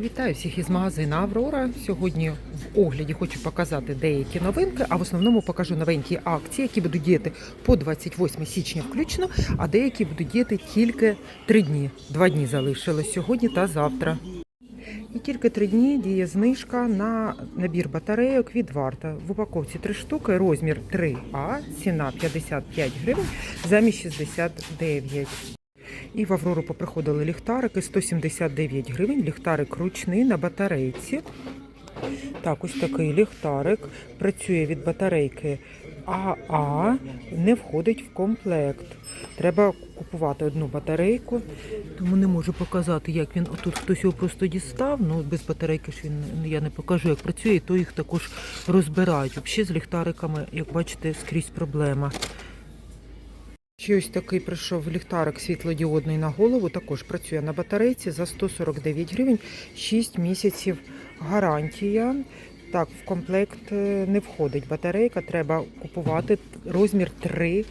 Вітаю всіх із магазину Аврора. Сьогодні в огляді хочу показати деякі новинки, а в основному покажу новенькі акції, які будуть діяти по 28 січня включно, а деякі будуть діяти тільки три дні. Два дні залишилось сьогодні та завтра. І тільки три дні діє знижка на набір батарейок від варта. В упаковці три штуки, розмір 3А, ціна 55 гривень замість 69. І в Аврору поприходили ліхтарики 179 гривень. Ліхтарик ручний на батарейці. Так, ось такий ліхтарик. Працює від батарейки АА, не входить в комплект. Треба купувати одну батарейку, тому не можу показати, як він. Отут хтось його просто дістав. Ну без батарейки ж він я не покажу, як працює, то їх також розбирають. Взагалі з ліхтариками, як бачите, скрізь проблема. Ще ось такий прийшов ліхтарик світлодіодний на голову. Також працює на батарейці за 149 гривень, 6 місяців гарантія. Так, в комплект е, не входить батарейка, треба купувати розмір 3А.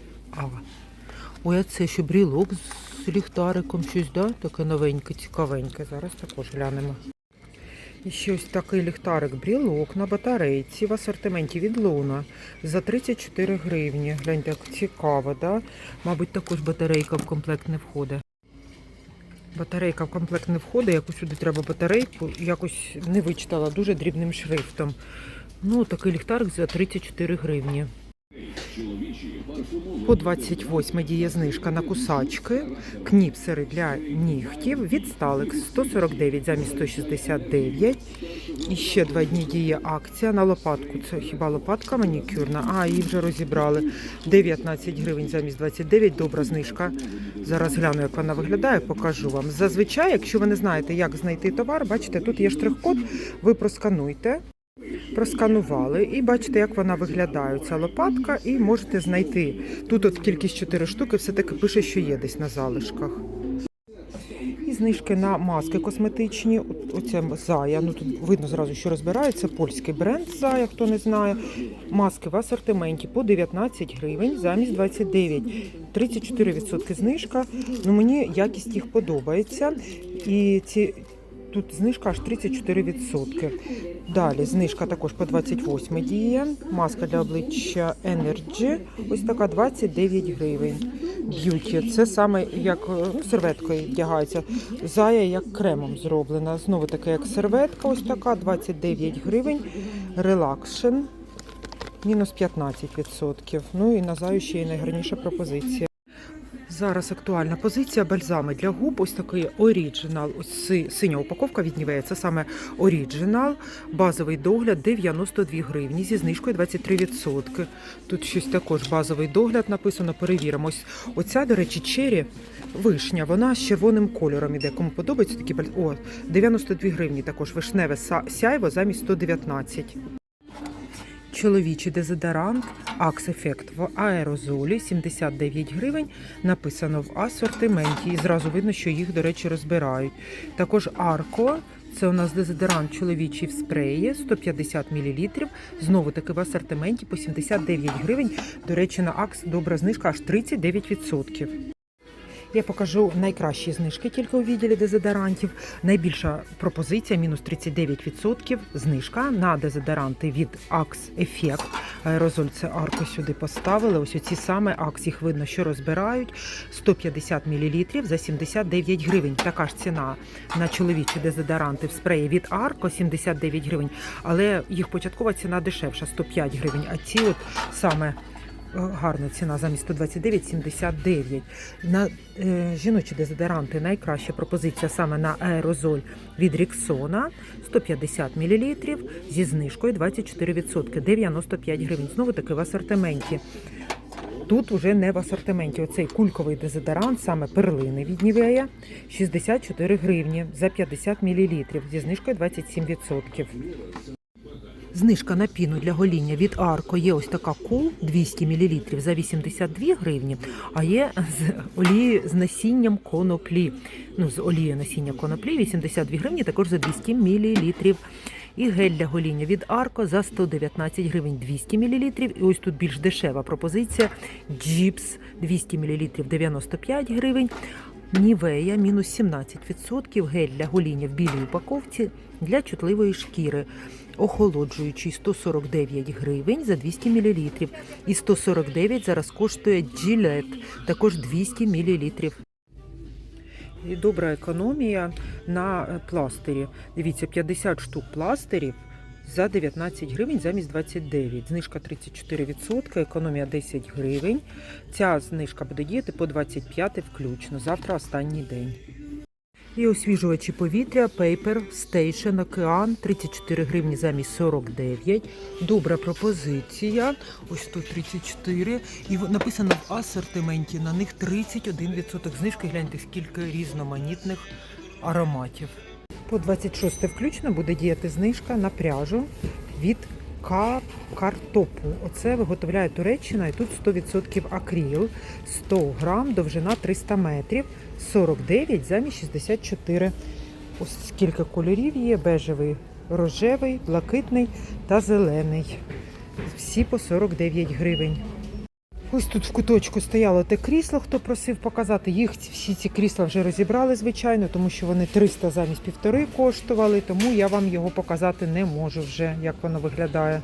Ой, а це ще брілок з ліхтариком, щось, да? таке новеньке, цікавеньке. Зараз також глянемо. І ще ось такий ліхтарик брілок на батарейці в асортименті від Луна за 34 гривні. Гляньте, як цікаво, да? Мабуть, також батарейка в комплект не входить. Батарейка в комплект не входить, якось сюди треба батарейку, якось не вичитала дуже дрібним шрифтом. Ну, такий ліхтарик за 34 гривні. По 28 діє знижка на кусачки, кніпсери для нігтів від Сталик 149 замість 169. І ще два дні діє акція на лопатку. Це хіба лопатка манікюрна? А, її вже розібрали. 19 гривень замість 29. Добра знижка. Зараз гляну, як вона виглядає, покажу вам. Зазвичай, якщо ви не знаєте, як знайти товар, бачите, тут є штрих-код, ви проскануйте. Просканували і бачите, як вона виглядає. Ця лопатка, і можете знайти. Тут от кількість 4 штуки, все-таки пише, що є десь на залишках. І знижки на маски косметичні. Оце Зая. Ну тут видно зразу, що розбирається. Польський бренд Зая, хто не знає. Маски в асортименті по 19 гривень замість 29. 34% знижка. Ну мені якість їх подобається. І ці тут знижка аж 34%. Далі знижка також по 28 діє. Маска для обличчя Energy. Ось така 29 гривень. Б'юті. Це саме як е, серветкою вдягається. Зая як кремом зроблена. Знову таке, як серветка, ось така, 29 гривень. Релакшн. Мінус 15%. Ну і на заю ще й найгарніша пропозиція. Зараз актуальна позиція бальзами для губ. Ось такий оріджинал. Ось синя упаковка від Нівея. Це саме оріджинал. Базовий догляд 92 гривні зі знижкою 23%. Тут щось також базовий догляд написано. Перевіримо. Ось оця, до речі, чері вишня. Вона з червоним кольором іде. Кому подобається такі баль... О, 92 гривні. Також вишневе сяйво замість 119. Чоловічий дезодорант Axe Effect в аерозолі 79 гривень. Написано в асортименті. І зразу видно, що їх, до речі, розбирають. Також Арко. Це у нас дезодорант чоловічий в спреї 150 мл. Знову таки в асортименті по 79 гривень. До речі, на Акс добра знижка аж 39%. Я покажу найкращі знижки тільки у відділі дезодорантів. Найбільша пропозиція мінус 39% знижка на дезодоранти від Axe Effect. Аерозоль це арку сюди поставили. Ось оці саме Axe, їх видно, що розбирають. 150 мл за 79 гривень. Така ж ціна на чоловічі дезодоранти в спреї від Арко 79 гривень. Але їх початкова ціна дешевша 105 гривень. А ці от саме гарна ціна замість 129,79. На е, жіночі дезодоранти найкраща пропозиція саме на аерозоль від Ріксона 150 мл зі знижкою 24%, 95 гривень. Знову таки в асортименті. Тут уже не в асортименті. Оцей кульковий дезодорант, саме перлини від Нівея, 64 гривні за 50 мл зі знижкою 27%. Знижка на піну для гоління від Арко є ось така кул 200 мл за 82 гривні, а є з олією з насінням коноплі. Ну, з олією насіння коноплі 82 гривні, також за 200 мл. І гель для гоління від Арко за 119 гривень 200 мл. І ось тут більш дешева пропозиція. Джіпс 200 мл 95 гривень. Нівея мінус 17%, гель для гоління в білій упаковці для чутливої шкіри. Охолоджуючий 149 гривень за 200 мл. І 149 зараз коштує Gillette, також 200 мл. І добра економія на е, пластирі. Дивіться, 50 штук пластирів за 19 гривень замість 29. Знижка 34%, економія 10 гривень. Ця знижка буде діяти по 25 включно. Завтра останній день. І освіжувачі повітря Paper Station Океан 34 гривні замість 49. Добра пропозиція. Ось тут 34. І написано в асортименті на них 31% знижки. Гляньте, скільки різноманітних ароматів. По 26 включно буде діяти знижка на пряжу від картопу. Оце виготовляє Туреччина і тут 100% акріл, 100 грам, довжина 300 метрів, 49 замість 64. Ось скільки кольорів є: бежевий, рожевий, блакитний та зелений. Всі по 49 гривень. Ось тут в куточку стояло те крісло, хто просив показати. Їх всі ці крісла вже розібрали, звичайно, тому що вони 300 замість півтори коштували, тому я вам його показати не можу вже, як воно виглядає.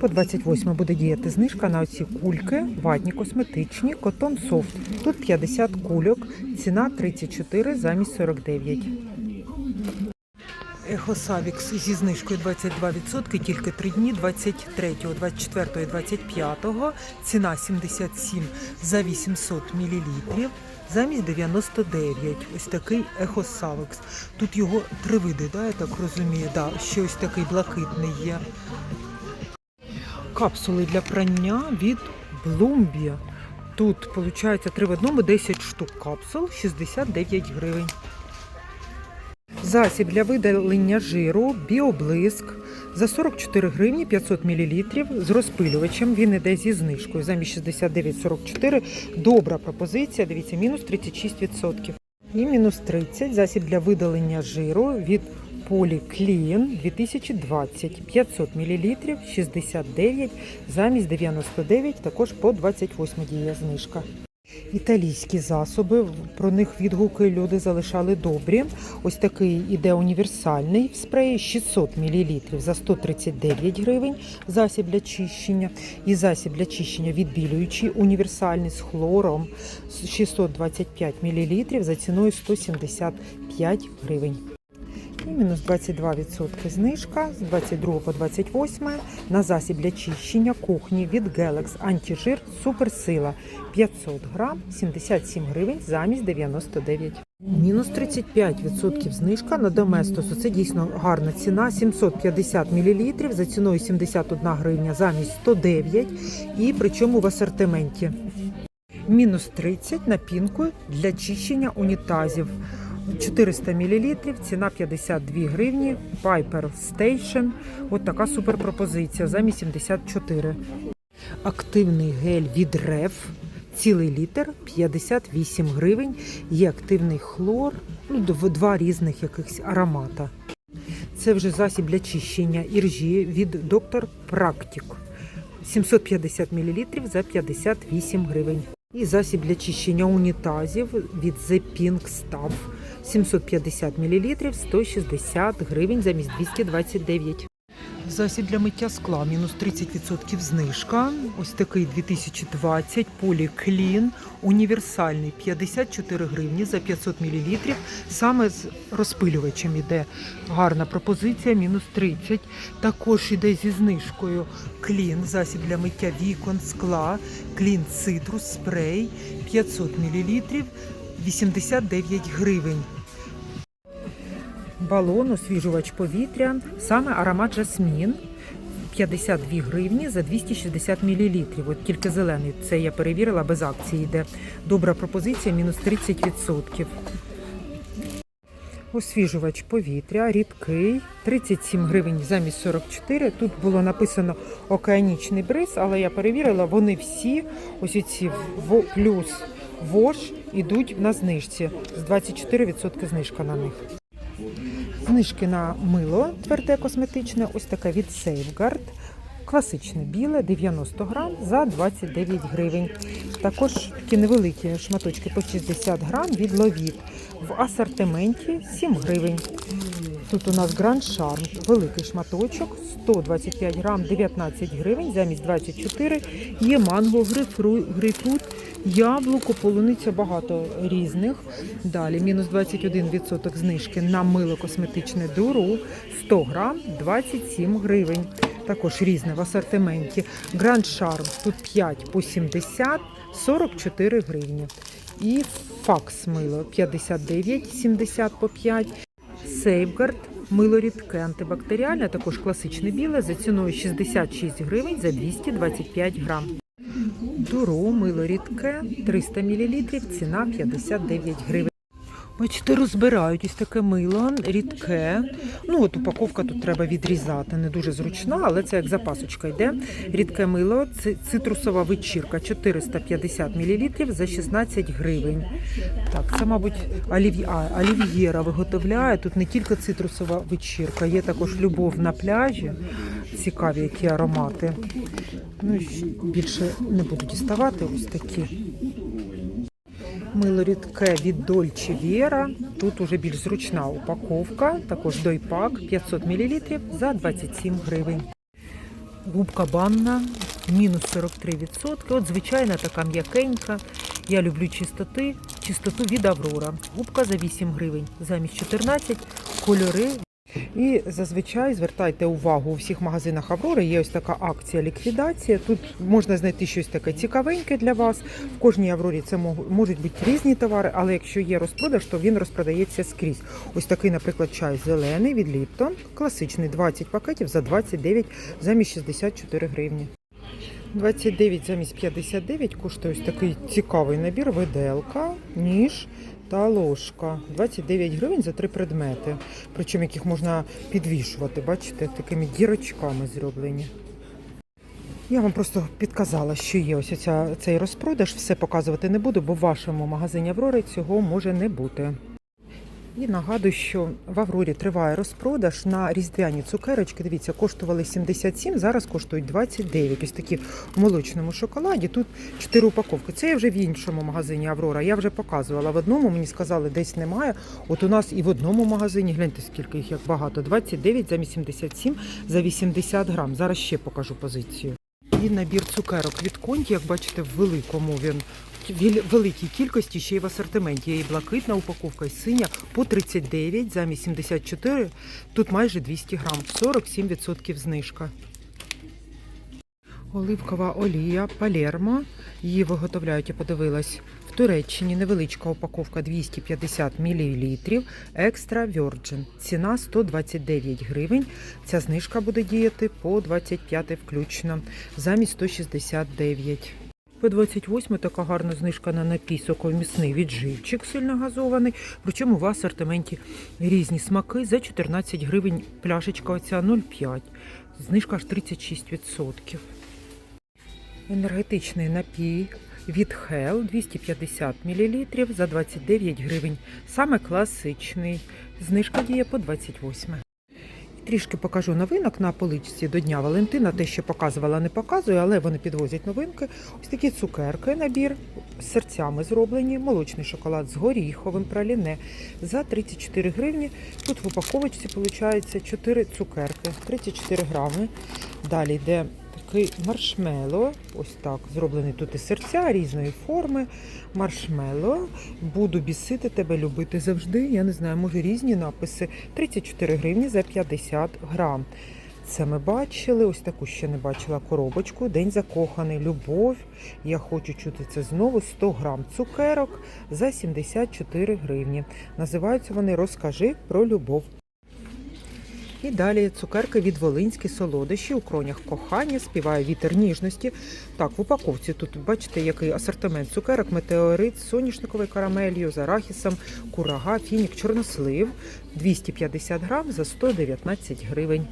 По 28 буде діяти знижка на оці кульки, ватні косметичні, котон софт. Тут 50 кульок, ціна 34 замість 49. Ехосавікс зі знижкою 22%, тільки 3 дні, 23, 24, 25. Ціна 77 за 800 мл, замість 99. Ось такий Ехосавікс. Тут його три види, да, я так розумію. Да, ще ось такий блакитний є. Капсули для прання від Блумбі. Тут, виходить, 3 в одному 10 штук капсул, 69 гривень. Засіб для видалення жиру Біоблиск за 44 гривні 500 мл з розпилювачем. Він іде зі знижкою замість 69,44. Добра пропозиція. Дивіться, мінус 36%. І мінус 30 засіб для видалення жиру від Поліклін 2020 500 мл 69 замість 99, також по 28 діє знижка. Італійські засоби, про них відгуки люди залишали добрі. Ось такий іде універсальний в спреї 600 мл за 139 гривень засіб для чищення. І засіб для чищення відбілюючий універсальний з хлором 625 мл за ціною 175 гривень. Мінус 22% знижка з 22 по 28 на засіб для чищення кухні від Galax антижир Суперсила 500 грам 77 гривень замість 99. Мінус 35% знижка на Доместос. Це дійсно гарна ціна. 750 мл за ціною 71 гривня замість 109 і причому в асортименті. Мінус 30 на пінку для чищення унітазів. 400 мл, ціна 52 гривні, Piper Station. От така суперпропозиція за 74. Активний гель від Рев, цілий літр, 58 гривень. Є активний хлор, ну, два різних якихось аромата. Це вже засіб для чищення іржі від Доктор Практик. 750 мл за 58 гривень. І засіб для чищення унітазів від The Pink Stuff. 750 мл 160 гривень замість 229. Засіб для миття скла мінус 30% знижка. Ось такий 2020 поліклін універсальний 54 гривні за 500 мл. Саме з розпилювачем іде гарна пропозиція, мінус 30. Також іде зі знижкою клін, засіб для миття вікон, скла, клін цитрус, спрей 500 мл 89 гривень. Балон, освіжувач повітря, саме аромат жасмін. 52 гривні за 260 мл. От тільки зелений. Це я перевірила, без акції йде. Добра пропозиція, мінус 30%. Освіжувач повітря, рідкий, 37 гривень замість 44. Тут було написано океанічний бриз, але я перевірила, вони всі, ось ці плюс вош, ідуть на знижці. З 24% знижка на них. Знижки на мило тверде косметичне, ось таке від Safeguard. Класичне біле 90 грам за 29 гривень. Також такі невеликі шматочки по 60 грам від ловіт. В асортименті 7 гривень. Тут у нас Гранд Шарм, великий шматочок, 125 грам, 19 гривень, замість 24. Є манго, грейпфрут, яблуко, полуниця, багато різних. Далі мінус 21% знижки на мило косметичне дуру, 100 грам, 27 гривень. Також різне в асортименті. Гранд Шарм, тут 5 по 70, 44 гривні. І факс мило 59,70 по 5. Сейфгард мило рідке антибактеріальне, також класичне біле за ціною 66 гривень за 225 грам. Дуро мило рідке 300 мл, ціна 59 гривень. Бачите, розбирають ось таке мило рідке. Ну от упаковка тут треба відрізати, не дуже зручна, але це як запасочка йде. Рідке мило, цитрусова вечірка 450 мл за 16 гривень. Так, це, мабуть, олів'єра виготовляє. Тут не тільки цитрусова вечірка, є також любов на пляжі. Цікаві, які аромати. Ну, більше не буду діставати ось такі. Мило рідке від Dolce Віра. Тут уже більш зручна упаковка. Також дойпак 500 мл за 27 гривень. Губка банна мінус 43%. От звичайна така м'якенька. Я люблю чистоти, чистоту від Аврора. Губка за 8 гривень, замість 14 кольори. І зазвичай звертайте увагу у всіх магазинах Аврори. Є ось така акція ліквідація. Тут можна знайти щось таке цікавеньке для вас. В кожній Аврорі це можуть бути різні товари, але якщо є розпродаж, то він розпродається скрізь. Ось такий, наприклад, чай зелений від Ліптон, класичний 20 пакетів за 29 замість 64 гривні. 29 замість 59 коштує ось такий цікавий набір, виделка, ніж та ложка. 29 гривень за три предмети. Причому яких можна підвішувати, бачите, такими дірочками зроблені. Я вам просто підказала, що є ось оця, цей розпродаж. Все показувати не буду, бо в вашому магазині Аврори цього може не бути. І нагадую, що в Аврорі триває розпродаж на різдвяні цукерочки. Дивіться, коштували 77, зараз коштують 29. Ось такі в молочному шоколаді. Тут 4 упаковки. Це я вже в іншому магазині Аврора. Я вже показувала. В одному мені сказали, десь немає. От у нас і в одному магазині, гляньте, скільки їх як багато. 29 замість 77 за 80 грам. Зараз ще покажу позицію. І набір цукерок від конті, як бачите, в великому він. В великій кількості ще й в асортименті. Є і блакитна упаковка, і синя по 39 замість 74. Тут майже 200 грам, 47% знижка. Оливкова олія Палермо. Її виготовляють, я подивилась. В Туреччині невеличка упаковка 250 мл. Екстра Virgin. Ціна 129 гривень. Ця знижка буде діяти по 25 включно, замість 169. По 28 така гарна знижка на напій соковмісний відживчик сильно газований. Причому в асортименті різні смаки за 14 гривень пляшечка оця 0,5. Знижка аж 36%. Енергетичний напій від Hell 250 мл за 29 гривень. Саме класичний. Знижка діє по 28. Трішки покажу новинок на поличці до Дня Валентина. Те, що показувала, не показую, але вони підвозять новинки. Ось такі цукерки, набір з серцями зроблені, молочний шоколад з горіховим праліне за 34 гривні. Тут в упаковочці виходить 4 цукерки, 34 грами. Далі йде такий маршмело, ось так, зроблений тут із серця різної форми. Маршмело. Буду бісити тебе, любити завжди. Я не знаю, може різні написи. 34 гривні за 50 грам. Це ми бачили, ось таку ще не бачила коробочку. День закоханий, любов. Я хочу чути це знову. 100 грам цукерок за 74 гривні. Називаються вони Розкажи про любов. І далі цукерки від Волинські солодощі у кронях кохання, співає вітер ніжності. Так, в упаковці тут бачите, який асортимент цукерок, метеорит, соняшниковою карамелью, з арахісом, курага, фінік, чорнослив 250 грам за 119 гривень.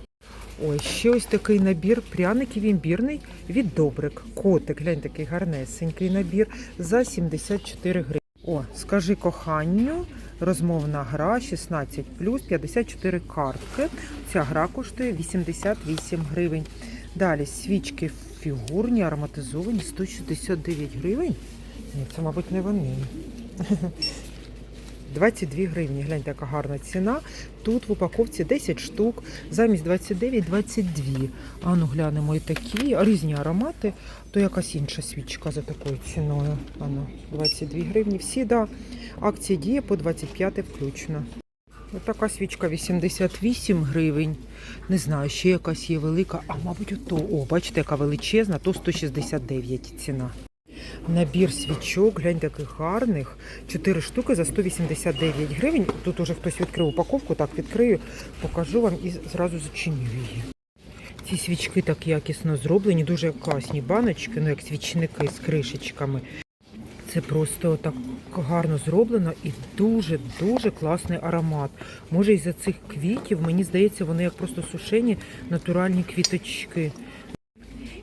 Ой, ще ось такий набір пряників імбірний від Добрик. Котик, глянь, такий гарнесенький набір за 74 гривень. О, скажи коханню, розмовна гра 16 54 картки. Ця гра коштує 88 гривень. Далі свічки фігурні, ароматизовані 169 гривень. Ні, це, мабуть, не вони. 22 гривні. Гляньте, яка гарна ціна. Тут в упаковці 10 штук, замість 29 22. А ну глянемо і такі різні аромати. То якась інша свічка за такою ціною. А ну, 22 гривні. Всі, да. Акція діє по 25 включно. Ось така свічка 88 гривень. Не знаю, ще якась є велика. А мабуть, ото. О, бачите, яка величезна, то 169 ціна. Набір свічок, глянь, таких гарних. 4 штуки за 189 гривень. Тут уже хтось відкрив упаковку, так відкрию, покажу вам і зразу зачиню її. Ці свічки так якісно зроблені, дуже класні баночки, ну як свічники з кришечками. Це просто так гарно зроблено і дуже-дуже класний аромат. Може, із-за цих квітів, мені здається, вони як просто сушені натуральні квіточки.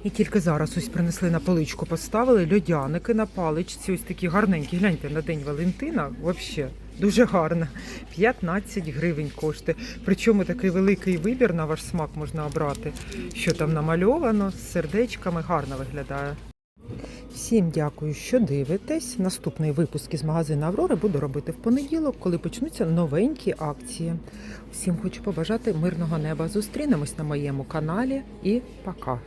І тільки зараз ось принесли на поличку, поставили льодяники на паличці, ось такі гарненькі. Гляньте на День Валентина, взагалі. Дуже гарно. 15 гривень коштує. Причому такий великий вибір на ваш смак можна обрати. Що там намальовано з сердечками, гарно виглядає. Всім дякую, що дивитесь. Наступний випуск із магазину Аврори буду робити в понеділок, коли почнуться новенькі акції. Всім хочу побажати мирного неба. Зустрінемось на моєму каналі і пока.